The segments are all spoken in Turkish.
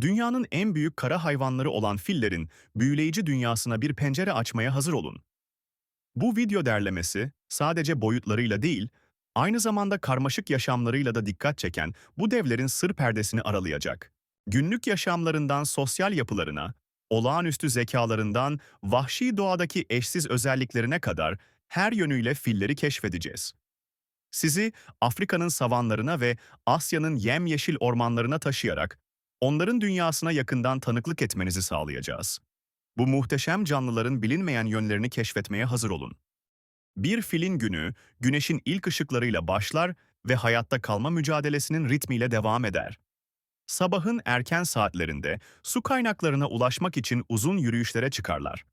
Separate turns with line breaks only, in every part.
Dünyanın en büyük kara hayvanları olan fillerin büyüleyici dünyasına bir pencere açmaya hazır olun. Bu video derlemesi sadece boyutlarıyla değil, aynı zamanda karmaşık yaşamlarıyla da dikkat çeken bu devlerin sır perdesini aralayacak. Günlük yaşamlarından sosyal yapılarına, olağanüstü zekalarından vahşi doğadaki eşsiz özelliklerine kadar her yönüyle filleri keşfedeceğiz. Sizi Afrika'nın savanlarına ve Asya'nın yemyeşil ormanlarına taşıyarak onların dünyasına yakından tanıklık etmenizi sağlayacağız. Bu muhteşem canlıların bilinmeyen yönlerini keşfetmeye hazır olun. Bir filin günü, güneşin ilk ışıklarıyla başlar ve hayatta kalma mücadelesinin ritmiyle devam eder. Sabahın erken saatlerinde su kaynaklarına ulaşmak için uzun yürüyüşlere çıkarlar.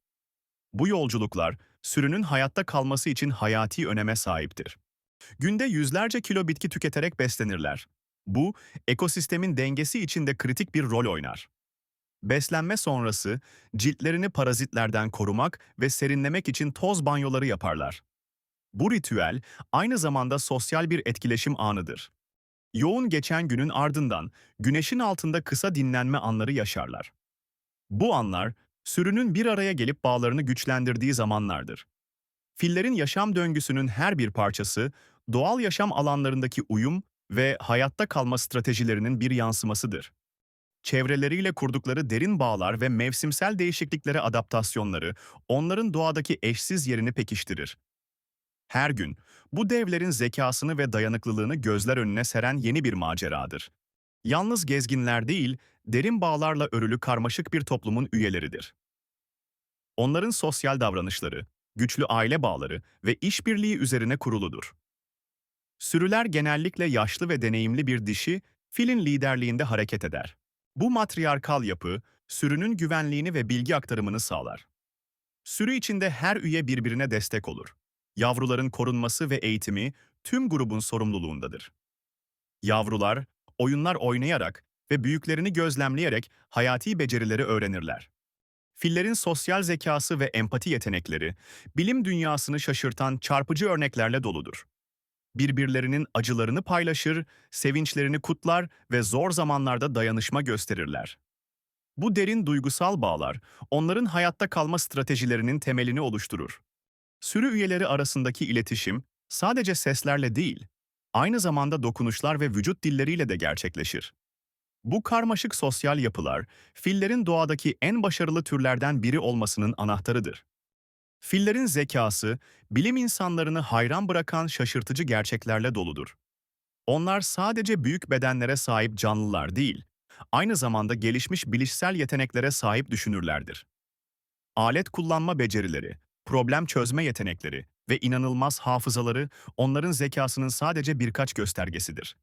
Bu yolculuklar, sürünün hayatta kalması için hayati öneme sahiptir. Günde yüzlerce kilo bitki tüketerek beslenirler. Bu, ekosistemin dengesi için de kritik bir rol oynar. Beslenme sonrası ciltlerini parazitlerden korumak ve serinlemek için toz banyoları yaparlar. Bu ritüel aynı zamanda sosyal bir etkileşim anıdır. Yoğun geçen günün ardından güneşin altında kısa dinlenme anları yaşarlar. Bu anlar sürünün bir araya gelip bağlarını güçlendirdiği zamanlardır. Fillerin yaşam döngüsünün her bir parçası doğal yaşam alanlarındaki uyum ve hayatta kalma stratejilerinin bir yansımasıdır. Çevreleriyle kurdukları derin bağlar ve mevsimsel değişikliklere adaptasyonları onların doğadaki eşsiz yerini pekiştirir. Her gün bu devlerin zekasını ve dayanıklılığını gözler önüne seren yeni bir maceradır. Yalnız gezginler değil, derin bağlarla örülü karmaşık bir toplumun üyeleridir. Onların sosyal davranışları, güçlü aile bağları ve işbirliği üzerine kuruludur. Sürüler genellikle yaşlı ve deneyimli bir dişi, filin liderliğinde hareket eder. Bu matriarkal yapı, sürünün güvenliğini ve bilgi aktarımını sağlar. Sürü içinde her üye birbirine destek olur. Yavruların korunması ve eğitimi tüm grubun sorumluluğundadır. Yavrular, oyunlar oynayarak ve büyüklerini gözlemleyerek hayati becerileri öğrenirler. Fillerin sosyal zekası ve empati yetenekleri, bilim dünyasını şaşırtan çarpıcı örneklerle doludur birbirlerinin acılarını paylaşır, sevinçlerini kutlar ve zor zamanlarda dayanışma gösterirler. Bu derin duygusal bağlar, onların hayatta kalma stratejilerinin temelini oluşturur. Sürü üyeleri arasındaki iletişim, sadece seslerle değil, aynı zamanda dokunuşlar ve vücut dilleriyle de gerçekleşir. Bu karmaşık sosyal yapılar, fillerin doğadaki en başarılı türlerden biri olmasının anahtarıdır. Fillerin zekası, bilim insanlarını hayran bırakan şaşırtıcı gerçeklerle doludur. Onlar sadece büyük bedenlere sahip canlılar değil, aynı zamanda gelişmiş bilişsel yeteneklere sahip düşünürlerdir. Alet kullanma becerileri, problem çözme yetenekleri ve inanılmaz hafızaları onların zekasının sadece birkaç göstergesidir.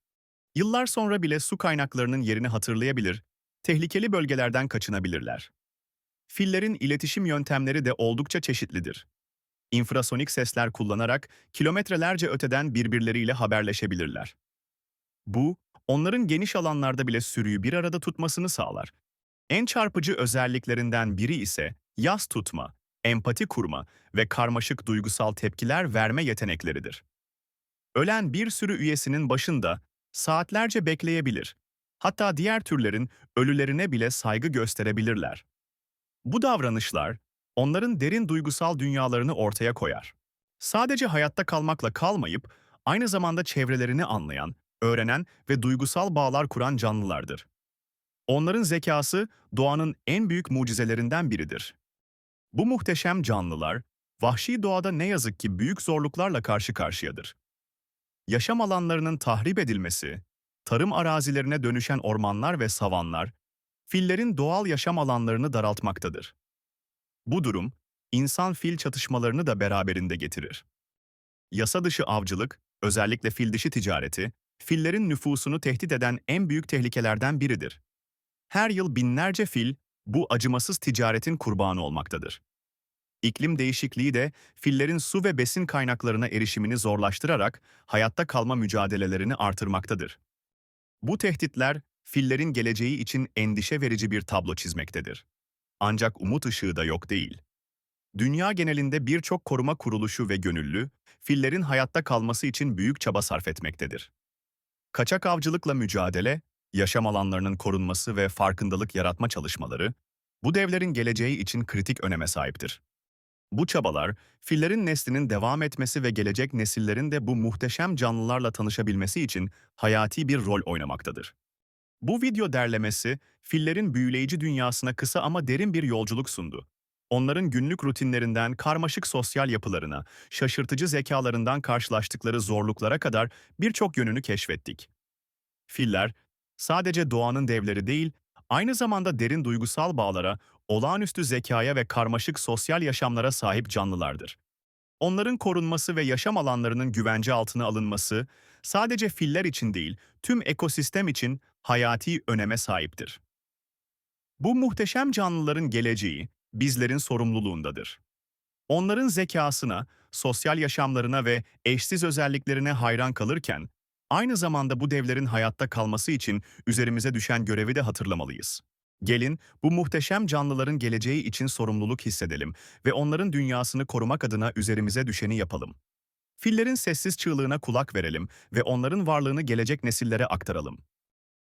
Yıllar sonra bile su kaynaklarının yerini hatırlayabilir, tehlikeli bölgelerden kaçınabilirler. Fillerin iletişim yöntemleri de oldukça çeşitlidir. İnfrasonik sesler kullanarak kilometrelerce öteden birbirleriyle haberleşebilirler. Bu, onların geniş alanlarda bile sürüyü bir arada tutmasını sağlar. En çarpıcı özelliklerinden biri ise yas tutma, empati kurma ve karmaşık duygusal tepkiler verme yetenekleridir. Ölen bir sürü üyesinin başında saatlerce bekleyebilir. Hatta diğer türlerin ölülerine bile saygı gösterebilirler. Bu davranışlar, onların derin duygusal dünyalarını ortaya koyar. Sadece hayatta kalmakla kalmayıp, aynı zamanda çevrelerini anlayan, öğrenen ve duygusal bağlar kuran canlılardır. Onların zekası, doğanın en büyük mucizelerinden biridir. Bu muhteşem canlılar, vahşi doğada ne yazık ki büyük zorluklarla karşı karşıyadır. Yaşam alanlarının tahrip edilmesi, tarım arazilerine dönüşen ormanlar ve savanlar, fillerin doğal yaşam alanlarını daraltmaktadır. Bu durum, insan-fil çatışmalarını da beraberinde getirir. Yasa dışı avcılık, özellikle fil dişi ticareti, fillerin nüfusunu tehdit eden en büyük tehlikelerden biridir. Her yıl binlerce fil, bu acımasız ticaretin kurbanı olmaktadır. İklim değişikliği de fillerin su ve besin kaynaklarına erişimini zorlaştırarak hayatta kalma mücadelelerini artırmaktadır. Bu tehditler fillerin geleceği için endişe verici bir tablo çizmektedir. Ancak umut ışığı da yok değil. Dünya genelinde birçok koruma kuruluşu ve gönüllü, fillerin hayatta kalması için büyük çaba sarf etmektedir. Kaçak avcılıkla mücadele, yaşam alanlarının korunması ve farkındalık yaratma çalışmaları, bu devlerin geleceği için kritik öneme sahiptir. Bu çabalar, fillerin neslinin devam etmesi ve gelecek nesillerin de bu muhteşem canlılarla tanışabilmesi için hayati bir rol oynamaktadır. Bu video derlemesi, fillerin büyüleyici dünyasına kısa ama derin bir yolculuk sundu. Onların günlük rutinlerinden karmaşık sosyal yapılarına, şaşırtıcı zekalarından karşılaştıkları zorluklara kadar birçok yönünü keşfettik. Filler, sadece doğanın devleri değil, aynı zamanda derin duygusal bağlara, olağanüstü zekaya ve karmaşık sosyal yaşamlara sahip canlılardır. Onların korunması ve yaşam alanlarının güvence altına alınması, sadece filler için değil, tüm ekosistem için hayati öneme sahiptir. Bu muhteşem canlıların geleceği, bizlerin sorumluluğundadır. Onların zekasına, sosyal yaşamlarına ve eşsiz özelliklerine hayran kalırken, aynı zamanda bu devlerin hayatta kalması için üzerimize düşen görevi de hatırlamalıyız. Gelin, bu muhteşem canlıların geleceği için sorumluluk hissedelim ve onların dünyasını korumak adına üzerimize düşeni yapalım. Fillerin sessiz çığlığına kulak verelim ve onların varlığını gelecek nesillere aktaralım.